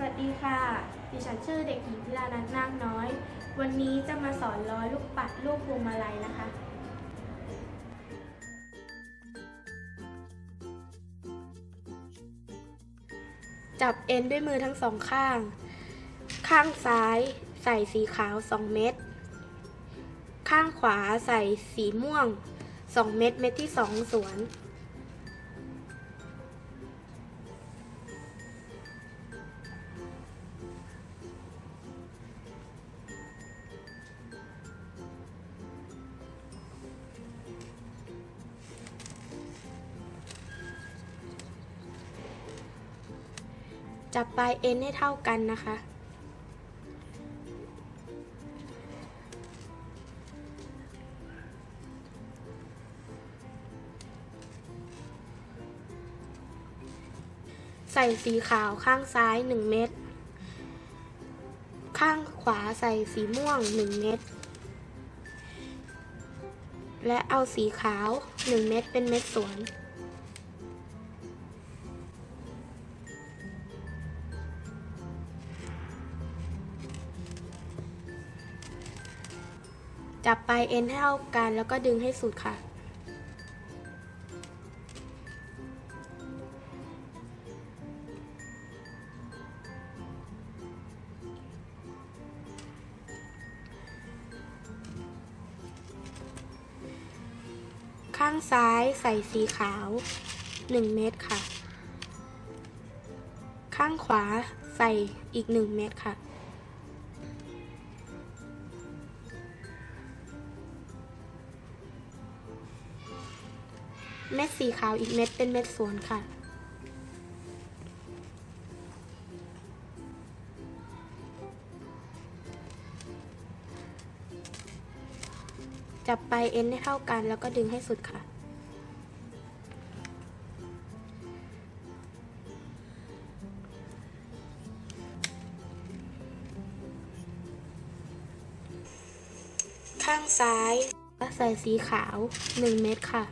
สวัสดีค่ะ ดิฉันชื่อเด็กหญิงพิรานันท์นาคน้อย วันนี้จะมาสอนร้อยลูกปัดลูกพวงมาลัยนะคะ จับเอ็นด้วยมือทั้งสองข้าง ข้างซ้ายใส่สีขาว 2 เม็ด ข้างขวาใส่สีม่วง 2 เม็ดเม็ดที่ 2 สวน จับปลายเอ็นให้เท่ากันนะคะ ใส่สีขาวข้างซ้าย 1 เม็ด ข้างขวาใส่สีม่วง 1 เม็ด และเอาสีขาว 1 เม็ดเป็นเม็ดสวน จับปลายเอ็นให้เท่ากันแล้วก็ดึงให้สุดค่ะ ข้างซ้ายใส่สีขาว 1 เม็ดค่ะ ข้างขวาใส่อีก 1 เม็ดค่ะ เม็ดสีขาวอีกเม็ดเป็นเม็ดสวนค่ะ จับไปเอ็นให้เท่ากันแล้วก็ดึงให้สุดค่ะข้างซ้ายใส่สีขาว 1 เม็ดค่ะ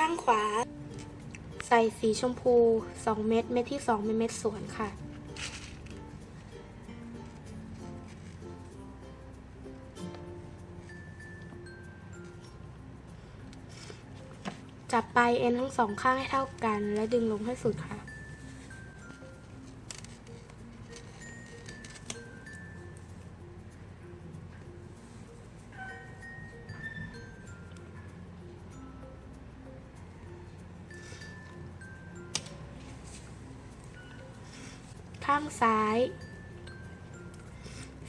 ข้างขวา ใส่สีชมพู 2 เม็ดเม็ดที่ 2 เป็นเม็ดสวนค่ะ จับปลายเอ็นทั้งสองข้างให้เท่ากัน และดึงลงให้สุดค่ะ ข้างซ้าย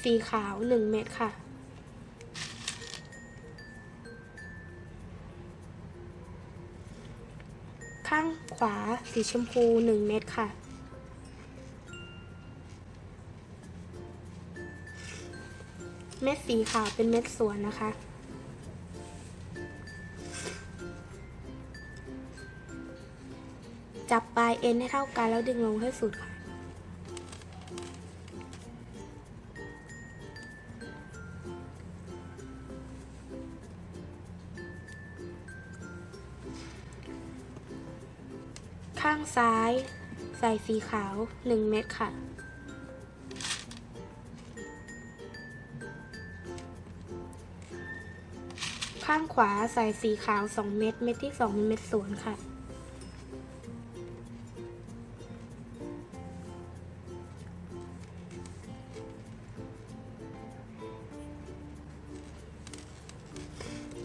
สีขาว 1 เม็ดค่ะ ข้างขวาสีชมพู 1 เม็ดค่ะ เม็ดสีขาวเป็นเม็ดสวนนะคะจับปลายเอ็นให้เท่ากันแล้วดึงลงให้สุดค่ะ ข้างซ้าย ใส่สีขาว 1 เม็ดค่ะ ข้างขวาใส่สีขาว 2 เม็ด เม็ดที่ 2 เป็นเม็ดสวนค่ะ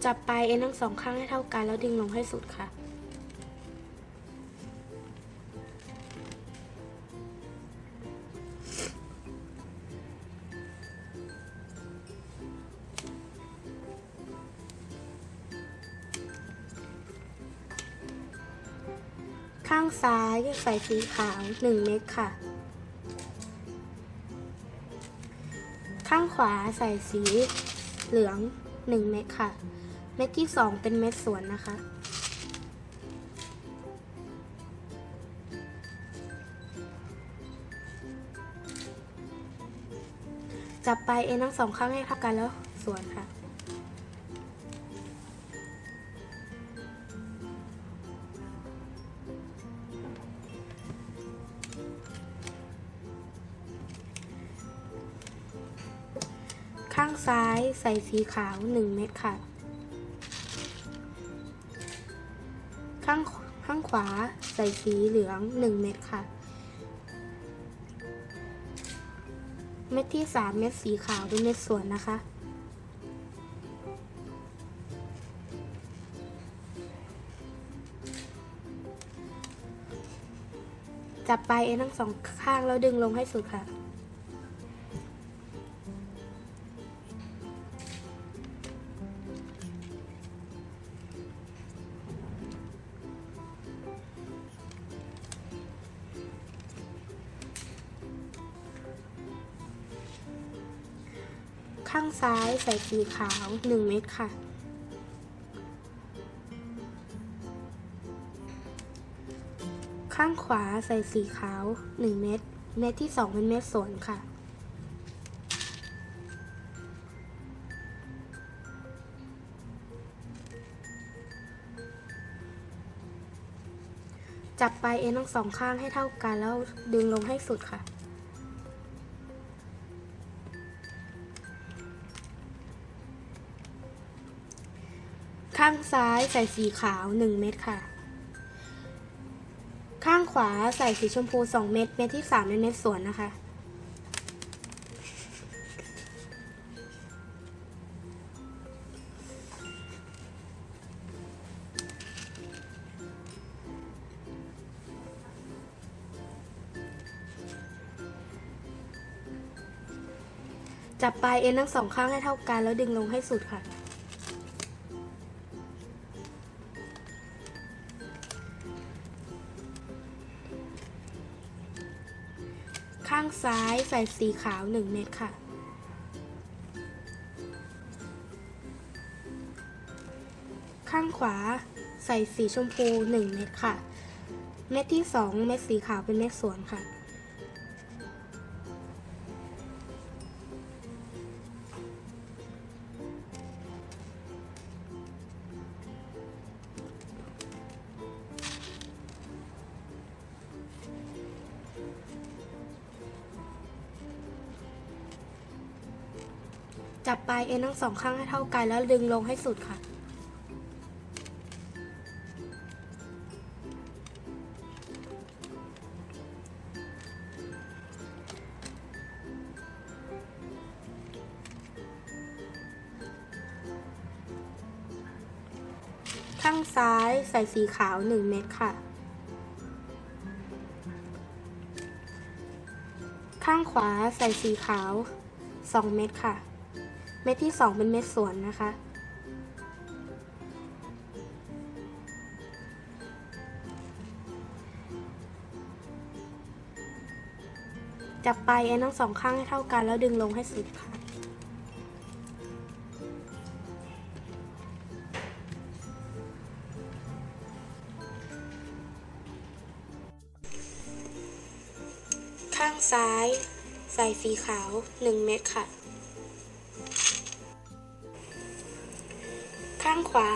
จับปลายเอ็นทั้งสองข้างให้เท่ากันแล้วดึงลงให้สุดค่ะางซ้ายใส่สีขาว 1 เม็ดค่ะ ข้างขวาใส่สีเหลือง 1 เม็ดค่ะ เม็ดที่ 2 เป็นเม็ดสวนนะคะ จับไปเอ็นทั้งสองข้างให้เท่ากันแล้วสวนค่ะ ส่สีขาว 1 เม็ดค่ะ ข้างข้างขวาใส่สีเหลือง 1 เม็ดค่ะ เม็ดที่ 3 เม็ดสีขาวเป็นเม็ดส่วนนะคะ จับปลายเอ็นทั้งสองข้างแล้วดึงลงให้สุดค่ะ ส่สีขาว 1 เม็ดค่ะ ข้างขวาใส่สีขาว 1 เม็ด เม็ดที่ 2 เป็นเม็ดสนค่ะ จับปลายเอ็นทั้งสองข้างให้เท่ากันแล้วดึงลงให้สุดค่ะ ข้างซ้ายใส่สีขาว 1 เม็ดค่ะ ข้างขวาใส่สีชมพู 2 เม็ด เม็ดที่ 3 เป็นเม็ดสวนนะคะ จับปลายเอ็นทั้งสองข้างให้เท่ากันแล้วดึงลงให้สุดค่ะ ซ้ายใส่สีขาว 1 เม็ดค่ะ ข้างขวาใส่สีชมพู 1 เม็ดค่ะ เม็ดที่ 2 เม็ดสีขาวเป็นเม็ดสวนค่ะายเอ็นทั้งสองข้างให้เท่ากันแล้วดึงลงให้สุดค่ะ ข้างซ้ายใส่สีขาว 1 เม็ดค่ะ ข้างขวาใส่สีขาว 2 เม็ดค่ะ ม็ดที่ 2 เป็นเม็ดสวนนะคะ จับปลายเอ็นทั้งสองข้างให้เท่ากันแล้วดึงลงให้สุดค่ะข้างซ้าย ใส่สีขาว 1 เม็ดค่ะ ขวา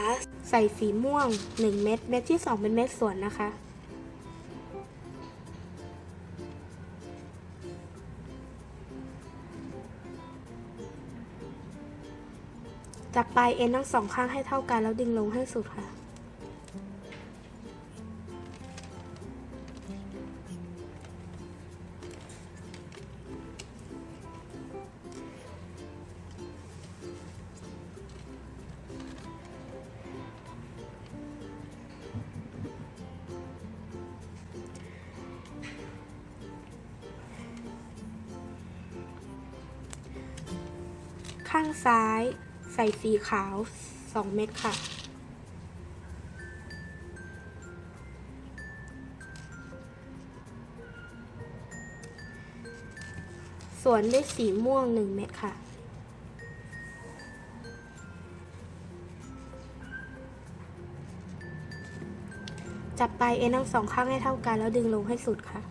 ใส่สีม่วง 1 เม็ด เม็ดที่ 2 เป็นเม็ดสวนนะคะ จับปลายเอ็นทั้งสองข้างให้เท่ากันแล้วดึงลงให้สุดค่ะ ข้างซ้าย ใส่สีขาว 2 เม็ดค่ะ ส่วนด้วยสีม่วง 1 เม็ดค่ะจับปลายเอ็นทั้งสองข้างให้เท่ากันแล้วดึงลงให้สุดค่ะ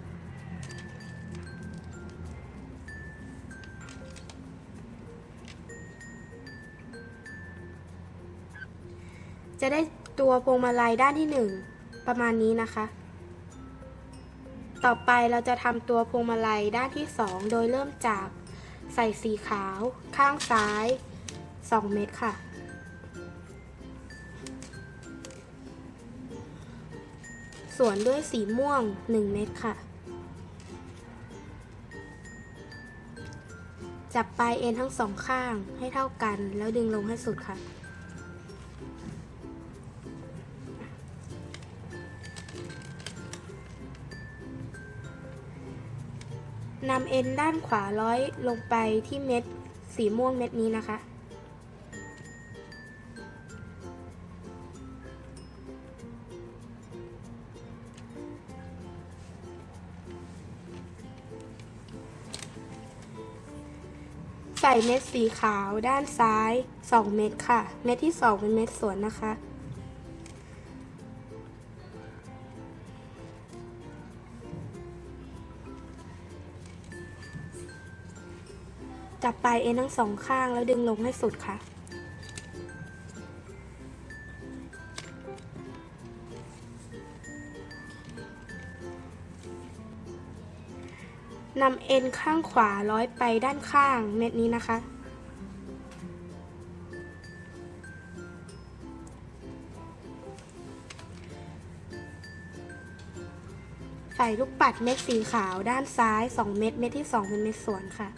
จะได้ตัวพวงมาลัยด้านที่ 1 ประมาณนี้นะคะ ต่อไปเราจะทำตัวพวงมาลัยด้านที่ 2 โดยเริ่มจากใส่สีขาว ข้างซ้าย 2 เม็ดค่ะ ส่วนด้วยสีม่วง 1 เม็ดค่ะ จับปลายเอ็นทั้งสองข้างให้เท่ากันแล้วดึงลงให้สุดค่ะ นำเอ็นด้านขวาร้อยลงไปที่เม็ดสีม่วงเม็ดนี้นะคะ ใส่เม็ดสีขาวด้านซ้าย 2 เม็ดค่ะ เม็ดที่ 2 เป็นเม็ดสวนนะคะ จับปลายเอ็นทั้งสองข้างแล้วดึงลงให้สุดค่ะ นำเอ็นข้างขวาร้อยไปด้านข้างเม็ดนี้นะคะใส่ลูกปัดเม็ดสีขาวด้านซ้าย 2 เม็ด เม็ดที่ 2 เป็นเม็ดสวนค่ะ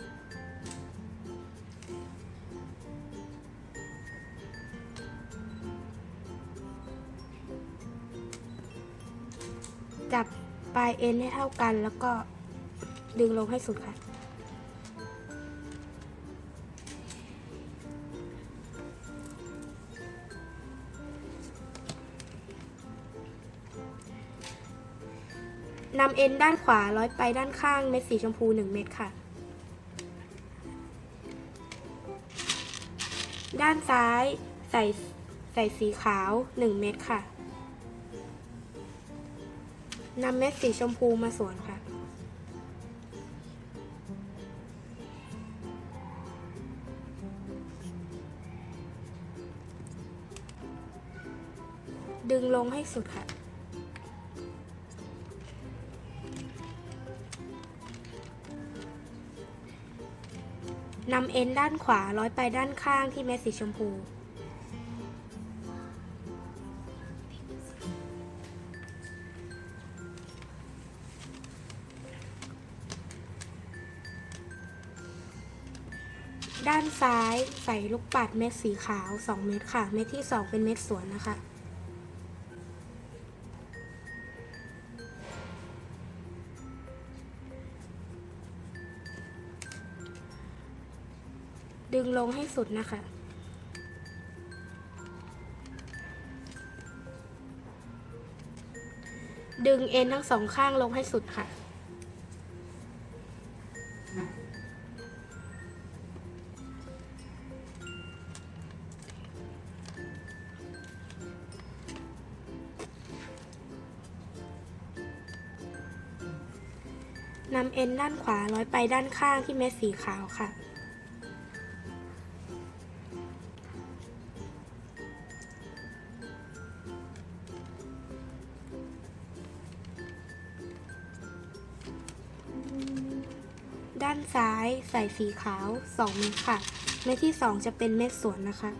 ปลายเอ็นให้เท่ากัน แล้วก็ดึงลงให้สุดค่ะ นำเอ็นด้านขวาร้อยไปด้านข้างเม็ดสีชมพู1เม็ดค่ะ ด้านซ้ายใส่ใส่สีขาว1เม็ดค่ะ นำเม็ดสีชมพูมาสวนค่ะ ดึงลงให้สุดค่ะ นำเอ็นด้านขวาร้อยไปด้านข้างที่เม็ดสีชมพู ด้านซ้ายใส่ลูกปัดเม็ดสีขาว 2 เม็ดค่ะ เม็ดที่ 2 เป็นเม็ดสวนนะคะ ดึงลงให้สุดนะคะดึงเอ็นทั้งสองข้างลงให้สุดค่ะ นำเอ็นด้านขวาร้อยไปด้านข้างที่เม็ดสีขาวค่ะ ด้านซ้ายใส่สีขาว 2 เม็ดค่ะ เม็ดที่ 2 จะเป็นเม็ดสวนนะคะ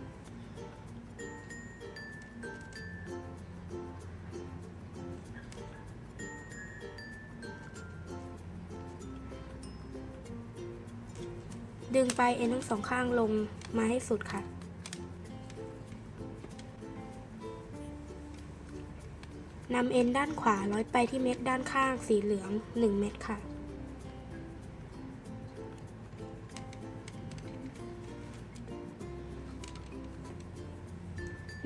ดึงไปเอ็นทั้งสองข้างลงมาให้สุดค่ะ นำเอ็นด้านขวาร้อยไปที่เม็ดด้านข้างสีเหลือง 1 เม็ดค่ะ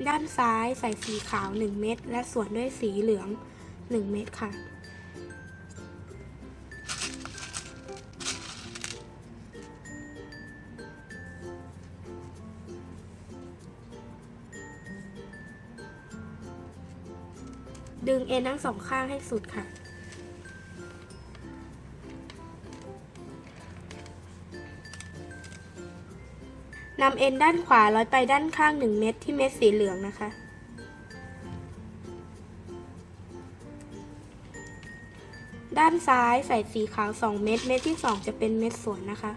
ด้านซ้ายใส่สีขาว 1 เม็ดและสวนด้วยสีเหลือง 1 เม็ดค่ะ ดึงเอ็นทั้งสองข้างให้สุดค่ะ นำเอ็นด้านขวาร้อยไปด้านข้าง 1 เม็ดที่เม็ดสีเหลืองนะคะ ด้านซ้ายใส่สีขาว 2 เม็ด เม็ดที่ 2 จะเป็นเม็ดสวนนะคะ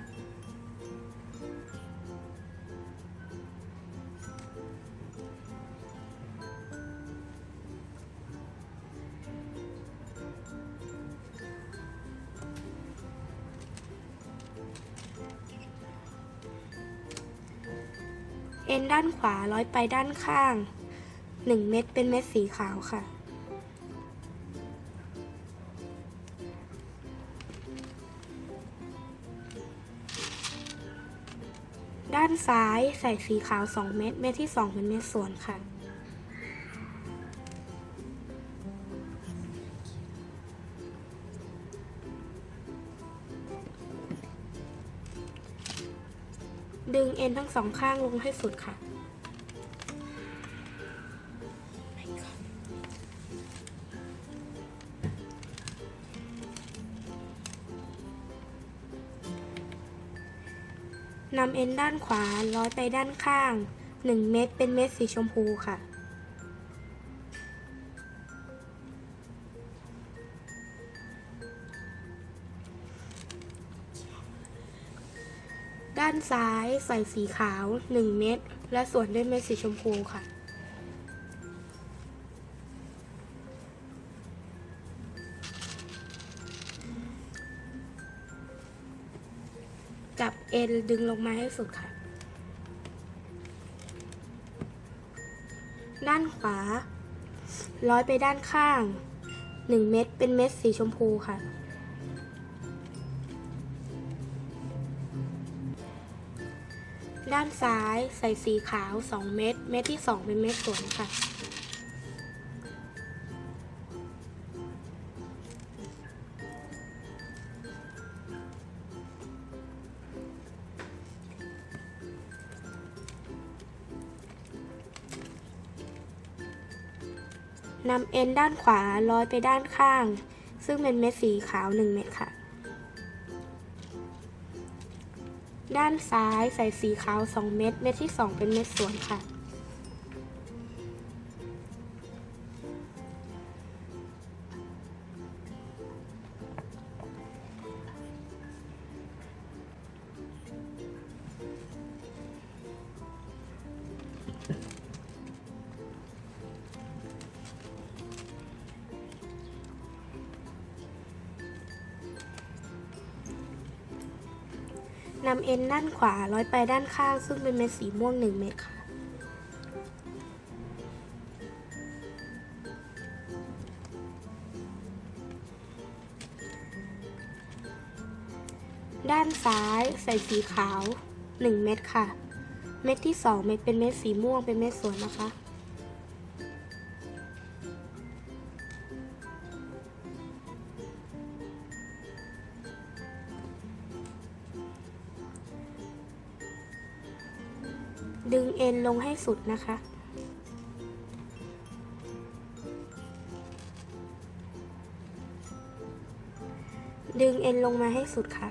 อ็นด้านขวาร้อยไปด้านข้าง 1 เม็ดเป็นเม็ดสีขาวค่ะ ด้านซ้ายใส่สีขาว 2 เม็ด เม็ดที่ 2 เป็นเม็ดส่วนค่ะ ดึงเอ็นทั้งสองข้างลงให้สุดค่ะ นำเอ็นด้านขวาร้อยไปด้านข้าง 1 เม็ดเป็นเม็ดสีชมพูค่ะ ใส่สีขาว 1 เม็ดและส่วนด้วยเม็ดสีชมพูค่ะ จับเอ็นดึงลงมาให้สุดค่ะ ด้านขวา ร้อยไปด้านข้าง 1 เม็ดเป็นเม็ดสีชมพูค่ะ ด้านซ้ายใส่สีขาว 2 เม็ด เม็ดที่ 2 เป็นเม็ดสวนค่ะ นำเอ็นด้านขวาร้อยไปด้านข้าง ซึ่งเป็นเม็ดสีขาว 1 เม็ดค่ะ ด้านซ้ายใส่สีขาว 2 เม็ด เม็ดที่ 2 เป็นเม็ดสวนค่ะ นำเอ็นด้านขวาร้อยไปด้านข้าง ซึ่งเป็นเม็ดสีม่วง1เม็ดค่ะ ด้านซ้ายใส่สีขาว 1 เม็ดค่ะ เม็ดที่ 2 เม็ดเป็นเม็ดสีม่วงเป็นเม็ดสวนนะคะ ดึงเอ็นลงให้สุดนะคะ ดึงเอ็นลงมาให้สุดค่ะ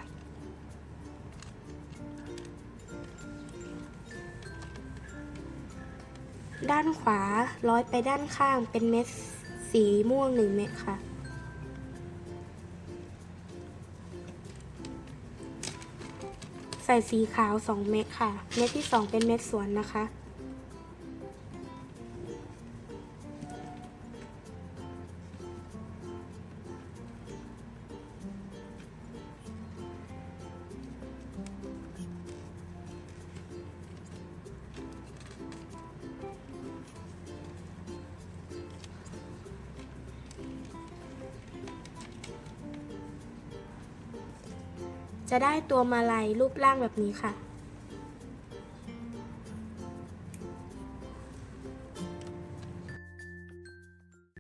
ด้านขวาร้อยไปด้านข้างเป็นเม็ดสีม่วงหนึ่งเม็ดค่ะ ใส่สีขาว 2 เม็ดค่ะ เม็ดที่ 2 เป็นเม็ดสวนนะคะจะ ได้ตัวมาลัยรูปร่างแบบนี้ค่ะ